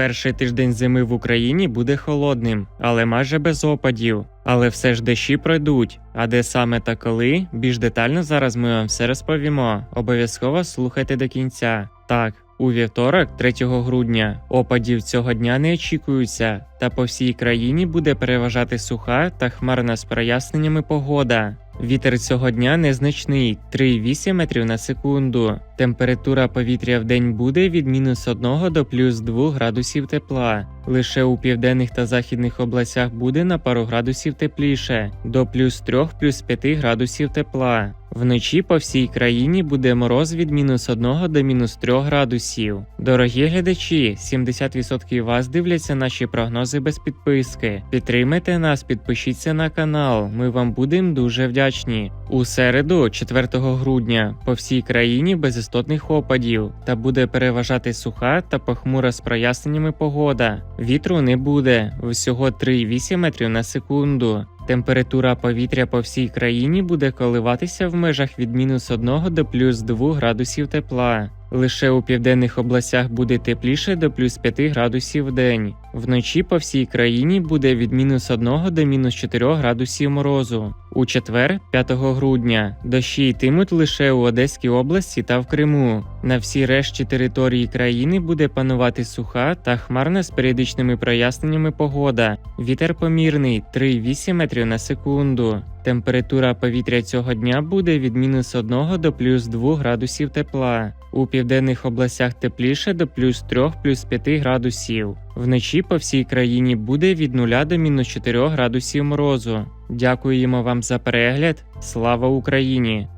Перший тиждень зими в Україні буде холодним, але майже без опадів. Але все ж дощі пройдуть. А де саме та коли, більш детально зараз ми вам все розповімо. Обов'язково слухайте до кінця. Так, у вівторок, 3 грудня, опадів цього дня не очікуються, та по всій країні буде переважати суха та хмарна з проясненнями погода. Вітер цього дня незначний 3,8 метрів на секунду. Температура повітря в день буде від мінус 1 до плюс 2 градусів тепла. Лише у південних та західних областях буде на пару градусів тепліше, до плюс 3 плюс 5 градусів тепла. Вночі по всій країні буде мороз від мінус 1 до мінус 3 градусів. Дорогі глядачі, 70% вас дивляться наші прогнози без підписки. Підтримайте нас, підпишіться на канал. Ми вам будемо дуже вдячні. У середу, 4 грудня, по всій країні без істотних опадів та буде переважати суха та похмура з проясненнями погода. Вітру не буде всього 3,8 метрів на секунду. Температура повітря по всій країні буде коливатися в межах від мінус 1 до плюс 2 градусів тепла. Лише у південних областях буде тепліше до плюс 5 градусів в день. Вночі по всій країні буде від мінус 1 до мінус 4 градусів морозу. У четвер, 5 грудня, дощі йтимуть лише у Одеській області та в Криму. На всій решті території країни буде панувати суха та хмарна з періодичними проясненнями погода. Вітер помірний 3,8 метрів на секунду. Температура повітря цього дня буде від мінус 1 до плюс 2 градусів тепла. У південних областях тепліше до плюс 3 плюс 5 градусів. Вночі по всій країні буде від 0 до мінус 4 градусів морозу. Дякуємо вам за перегляд. Слава Україні!